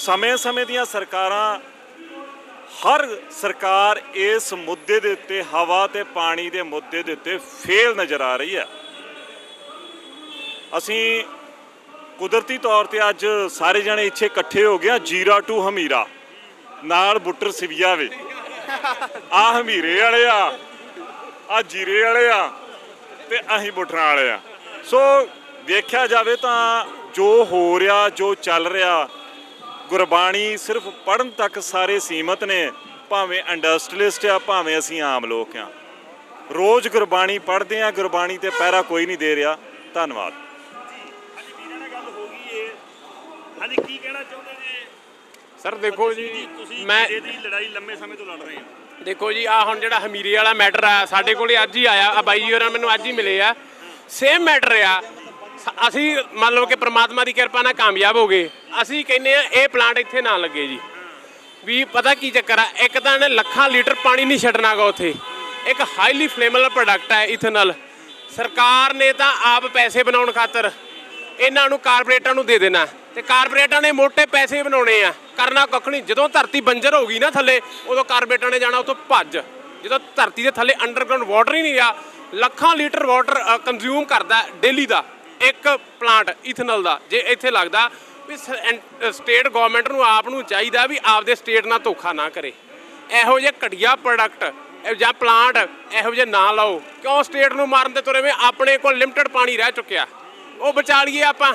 ਸਮੇਂ-ਸਮੇਂ ਦੀਆਂ ਸਰਕਾਰਾਂ, ਹਰ ਸਰਕਾਰ ਇਸ ਮੁੱਦੇ ਦੇ ਉੱਤੇ, ਹਵਾ ਤੇ ਪਾਣੀ ਦੇ ਮੁੱਦੇ ਦੇ ਉੱਤੇ ਫੇਲ ਨਜ਼ਰ ਆ ਰਹੀ ਹੈ। ਅਸੀਂ ਕੁਦਰਤੀ ਤੌਰ ਤੇ ਅੱਜ ਸਾਰੇ ਜਣੇ ਇੱਥੇ ਇਕੱਠੇ ਹੋ ਗਏ ਆ ਜੀਰਾ ਟੂ ਹਮੀਰਾ। ਨਾਲ ਬੁੱਟਰ ਸਿਵਿਆ ਵੇ। ਆ ਹਮੀਰੇ ਵਾਲੇ ਆ ਆ ਜੀਰੇ ਵਾਲੇ ਆ, ਤੇ ਅਸੀਂ ਬੁੱਟਰਾਂ ਵਾਲੇ ਆ। ਸੋ ਦੇਖਿਆ ਜਾਵੇ ਤਾਂ ਜੋ ਹੋ ਰਿਹਾ, ਜੋ ਚੱਲ ਰਿਹਾ ਗੁਰਬਾਣੀ ਸਿਰਫ ਪੜਨ ਤੱਕ ਸਾਰੇ ਸੀਮਤ ਨੇ ਭਾਵੇਂ ਇੰਡਸਟਰੀਲਿਸਟ ਆ ਭਾਵੇਂ ਅਸੀਂ ਆਮ ਲੋਕ ਆ। ਰੋਜ਼ ਗੁਰਬਾਣੀ ਪੜ੍ਹਦੇ ਆ ਗੁਰਬਾਣੀ ਤੇ ਪਹਿਰਾ ਕੋਈ ਨਹੀਂ ਦੇ ਰਿਹਾ। ਧੰਨਵਾਦ। ਹਾਂਜੀ ਵੀਰਾਂ ਨਾਲ ਗੱਲ ਹੋ ਗਈ ਏ। ਹਾਂਜੀ ਕੀ ਕਹਿਣਾ ਚਾਹੁੰਦੇ ਜੀ ਸਰ ਦੇਖੋ ਜੀ ਮੈਂ ਜੀਰੇ ਦੀ ਲੜਾਈ ਲੰਮੇ ਸਮੇਂ ਤੋਂ ਲੜ ਰਹੇ ਹੋ। ਦੇਖੋ ਜੀ ਆ ਹੁਣ ਜਿਹੜਾ ਹਮੀਰੇ ਵਾਲਾ ਮੈਟਰ ਆ ਸਾਡੇ ਕੋਲੇ ਅੱਜ ਹੀ ਆਇਆ ਆ ਬਾਈ ਜੀ ਹੋਰਾਂ ਮੈਨੂੰ ਅੱਜ ਹੀ ਮਿਲੇ ਆ। ਸੇਮ ਮੈਟਰ ਆ। ਅਸੀਂ ਮੰਨ ਲਓ ਕਿ ਪ੍ਰਮਾਤਮਾ ਦੀ ਕਿਰਪਾ ਨਾਲ ਕਾਮਯਾਬ ਹੋ ਗਏ। ਅਸੀਂ ਕਹਿੰਨੇ ਆ ਇਹ ਪਲਾਂਟ ਇੱਥੇ ਨਾ ਲੱਗੇ ਜੀ। ਵੀ ਪਤਾ ਕੀ ਚੱਕਰ ਆ, ਇੱਕ ਤਾਂ ਇਹਨੇ ਲੱਖਾਂ ਲੀਟਰ ਪਾਣੀ ਨਹੀਂ ਛੱਡਣਾਗਾ ਉੱਥੇ। ਇੱਕ ਹਾਈਲੀ ਫਲੇਮੇਬਲ ਪ੍ਰੋਡਕਟ ਹੈ ਇਥਨਲ ਸਰਕਾਰ ਨੇ ਤਾਂ ਆਪ ਪੈਸੇ ਬਣਾਉਣ ਖਾਤਰ ਇਹਨਾਂ ਨੂੰ ਕਾਰਪੋਰੇਟਾਂ ਨੂੰ ਦੇ ਦੇਣਾ। ਤੇ ਕਾਰਪੋਰੇਟਾਂ ਨੇ ਮੋٹے ਪੈਸੇ ਬਣਾਉਣੇ ਆ। ਕਰਨਾ ਕੱਖ ਨਹੀਂ। ਜਦੋਂ ਧਰਤੀ ਬੰਜਰ ਹੋ ਗਈ ਨਾ ਥੱਲੇ, ਉਦੋਂ ਕਾਰਪੋਰੇਟਾਂ ਨੇ ਜਾਣਾ ਉੱਥੋਂ ਭੱਜ। ਜਦੋਂ ਧਰਤੀ ਦੇ ਥੱਲੇ ਅੰਡਰਗਰਾਉਂਡ ਵਾਟਰ ਹੀ ਨਹੀਂ ਰਿਹਾ, ਲੱਖਾਂ ਲੀਟਰ ਵਾਟਰ ਕੰਜ਼ਿਊਮ ਕਰਦਾ ਡੇਲੀ ਦਾ। ਇੱਕ ਪਲਾਂਟ ਇਥਨਲ ਦਾ, ਜੇ ਇੱਥੇ ਲੱਗਦਾ ਵੀ ਸਟੇਟ ਗਵਰਨਮੈਂਟ ਨੂੰ ਆਪ ਨੂੰ ਚਾਹੀਦਾ ਵੀ ਆਪਦੇ ਸਟੇਟ ਨਾਲ ਧੋਖਾ ਨਾ ਕਰੇ। ਇਹੋ ਜਿਹੇ ਘਟੀਆ ਪ੍ਰੋਡਕਟ ਜਾਂ ਪਲਾਂਟ ਇਹੋ ਜਿਹੇ ਨਾ ਲਾਓ। ਕਿਉਂ ਸਟੇਟ ਨੂੰ ਮਾਰਨ ਦੇ ਤੁਰੇ ਵੇ? ਆਪਣੇ ਕੋਲ ਲਿਮਟਿਡ ਪਾਣੀ ਰਹਿ ਚੁੱਕਿਆ। ਉਹ ਬਚਾ ਲਈਏ ਆਪਾਂ।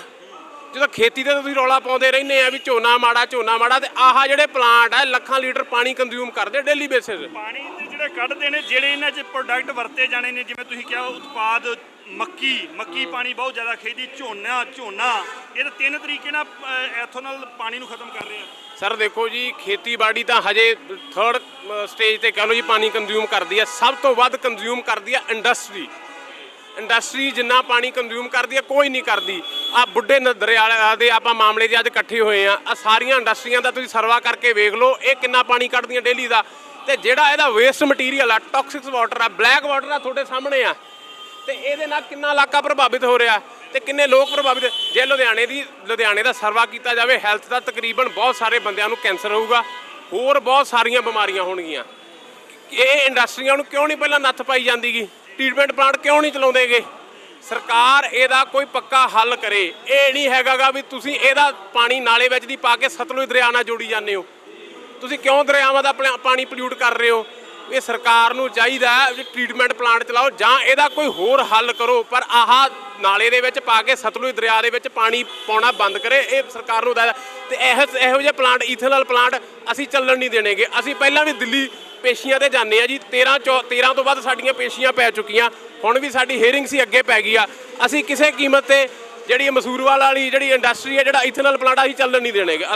ਜਦੋਂ ਖੇਤੀ ਤੇ ਤੁਸੀਂ ਰੌਲਾ ਪਾਉਂਦੇ ਰਹਿੰਦੇ ਆ ਵੀ ਝੋਨਾ ਮਾੜਾ ਝੋਨਾ ਮਾੜਾ ਤੇ ਆਹ ਜਿਹੜੇ ਪਲਾਂਟ ਆ ਲੱਖਾਂ ਲੀਟਰ ਪਾਣੀ ਕੰਜ਼ਿਊਮ ਕਰਦੇ ਡੇਲੀ ਬੇਸਿਸ ਪਾਣੀ ਦੇ ਜਿਹੜੇ ਕੱਢਦੇ ਨੇ ਜਿਹੜੇ ਇਹਨਾਂ 'ਚ ਪ੍ਰੋਡਕਟ ਵਰਤੇ ਜਾਣੇ ਨੇ ਜਿਵੇਂ ਤੁਸੀਂ ਕਿਹਾ ਉਤਪਾਦ ਮੱਕੀ ਮੱਕੀ ਪਾਣੀ ਬਹੁਤ ਜ਼ਿਆਦਾ ਖੇਦੀ ਝੋਨਾ ਝੋਨਾ ਇਹ ਤਾਂ ਤਿੰਨ ਤਰੀਕੇ ਨਾਲ ਐਥੋਨਲ ਪਾਣੀ ਨੂੰ ਖਤਮ ਕਰ ਰਹੇ ਆ। ਸਰ ਦੇਖੋ ਜੀ ਖੇਤੀਬਾੜੀ ਤਾਂ ਹਜੇ ਥਰਡ ਸਟੇਜ ਤੇ ਕਹ ਲਓ ਜੀ ਪਾਣੀ ਕੰਜ਼ਿਊਮ ਕਰਦੀ ਹੈ ਸਭ ਤੋਂ ਵੱਧ ਕੰਜ਼ਿਊਮ ਕਰਦੀ ਹੈ ਇੰਡਸਟਰੀ ਇੰਡਸਟਰੀ ਜਿੰਨਾ ਪਾਣੀ ਕੰਜ਼ਿਊਮ ਕਰਦੀ ਹੈ ਕੋਈ ਨਹੀਂ ਕਰਦੀ। ਆ ਬੁੱਢੇ ਨ- ਦੇ ਆਪਾਂ ਮਾਮਲੇ 'ਚ ਅੱਜ ਇਕੱਠੇ ਹੋਏ ਆ। ਆ ਸਾਰੀਆਂ ਇੰਡਸਟਰੀਆਂ ਦਾ ਤੁਸੀਂ ਸਰਵਾ ਕਰਕੇ ਵੇਖ ਲਓ, ਇਹ ਕਿੰਨਾ ਪਾਣੀ ਕੱਢਦੀਆਂ ਡੇਲੀ ਦਾ। ਤੇ ਜਿਹੜਾ ਇਹਦਾ ਵੇਸਟ ਮਟੀਰੀਅਲ ਆ ਟੌਕਸਿਕ ਵਾਟਰ ਆ ਬਲੈਕ ਵਾਟਰ ਆ ਤੁਹਾਡੇ ਸਾਹਮਣੇ ਆ। ਤੇ ਇਹਦੇ ਨਾਲ ਕਿੰਨਾ ਇਲਾਕਾ ਪ੍ਰਭਾਵਿਤ ਹੋ ਰਿਹਾ, ਤੇ ਕਿੰਨੇ ਲੋਕ ਪ੍ਰਭਾਵਿਤ ਜੇ ਲੁਧਿਆਣੇ ਦੀ ਲੁਧਿਆਣੇ ਦਾ ਸਰਵਾ ਕੀਤਾ ਜਾਵੇ ਹੈਲਥ ਦਾ ਤਕਰੀਬਨ ਬਹੁਤ ਸਾਰੇ ਬੰਦਿਆਂ ਨੂੰ ਕੈਂਸਰ ਹੋਊਗਾ। ਹੋਰ ਬਹੁਤ ਸਾਰੀਆਂ ਬਿਮਾਰੀਆਂ ਹੋਣਗੀਆਂ। ਇਹ ਇੰਡਸਟਰੀਆਂ ਨੂੰ ਕਿਉਂ ਨਹੀਂ ਪਹਿਲਾਂ ਨੱਥ ਪਾਈ ਜਾਂਦੀਗੀ? ਟ੍ਰੀਟਮੈਂਟ ਪਲਾਂਟ ਕਿਉਂ ਨਹੀਂ ਚਲਾਉਂਦੇਗੇ? ਸਰਕਾਰ ਇਹਦਾ ਕੋਈ ਪੱਕਾ ਹੱਲ ਕਰੇ। ਇਹ ਨਹੀਂ ਹੈਗਾਗਾ ਵੀ ਤੁਸੀਂ ਇਹਦਾ ਪਾਣੀ ਨਾਲੇ ਵਿੱਚ ਦੀ ਪਾ ਕੇ ਸਤਲੁਜ ਦਰਿਆ ਨਾਲ ਜੋੜੀ ਜਾਂਦੇ ਹੋ। ਤੁਸੀਂ ਕਿਉਂ ਦਰਿਆਵਾਂ ਦਾ ਪਲਾ- ਪਾਣੀ ਪੋਲਿਊਟ ਕਰ ਰਹੇ ਹੋ? ਇਹ ਸਰਕਾਰ ਨੂੰ ਚਾਹੀਦਾ ਹੈ ਵੀ ਟ੍ਰੀਟਮੈਂਟ ਪਲਾਂਟ ਚਲਾਓ ਜਾਂ ਇਹਦਾ ਕੋਈ ਹੋਰ ਹੱਲ ਕਰੋ, ਪਰ ਆਹ ਨਾਲੇ ਦੇ ਵਿੱਚ ਪਾ ਕੇ ਸਤਲੁਜ ਦਰਿਆ ਦੇ ਵਿੱਚ ਪਾਣੀ ਪਾਉਣਾ ਬੰਦ ਕਰੇ, ਇਹ ਸਰਕਾਰ ਨੂੰ ਹਦਾਇਤ ਹੈ। ਤੇ ਇਹ, ਇਹੋ ਜਿਹੇ ਪਲਾਂਟ ਇਥਨਲ ਪਲਾਂਟ ਅਸੀਂ ਚੱਲਣ ਨਹੀਂ ਦੇਣਗੇ। ਅਸੀਂ ਪਹਿਲਾਂ ਵੀ ਦਿੱਲੀ ਪੇਸ਼ੀਆਂ ਤੇ ਜਾਂਦੇ ਆ ਜੀ। 13 ਚੌ- 13 ਤੋਂ ਵੱਧ ਸਾਡੀਆਂ ਪੇਸ਼ੀਆਂ ਪੈ ਚੁੱਕੀਆਂ। ਹੁਣ ਵੀ ਸਾਡੀ ਹੇਅਰਿੰਗ ਸੀ, ਅੱਗੇ ਪੈ ਗਈ ਆ। ਅਸੀਂ ਕਿਸੇ ਕੀਮਤ ਤੇ ਜਿਹੜੀ ਮਸੂਰਵਾਲ ਵਾਲੀ ਜਿਹੜੀ ਇੰਡਸਟਰੀ ਹੈ ਜਿਹੜਾ ਇਥਨਲ ਪਲਾਂਟ ਅਸੀਂ ਚੱਲਣ ਨਹੀਂ ਦੇਣਗੇ।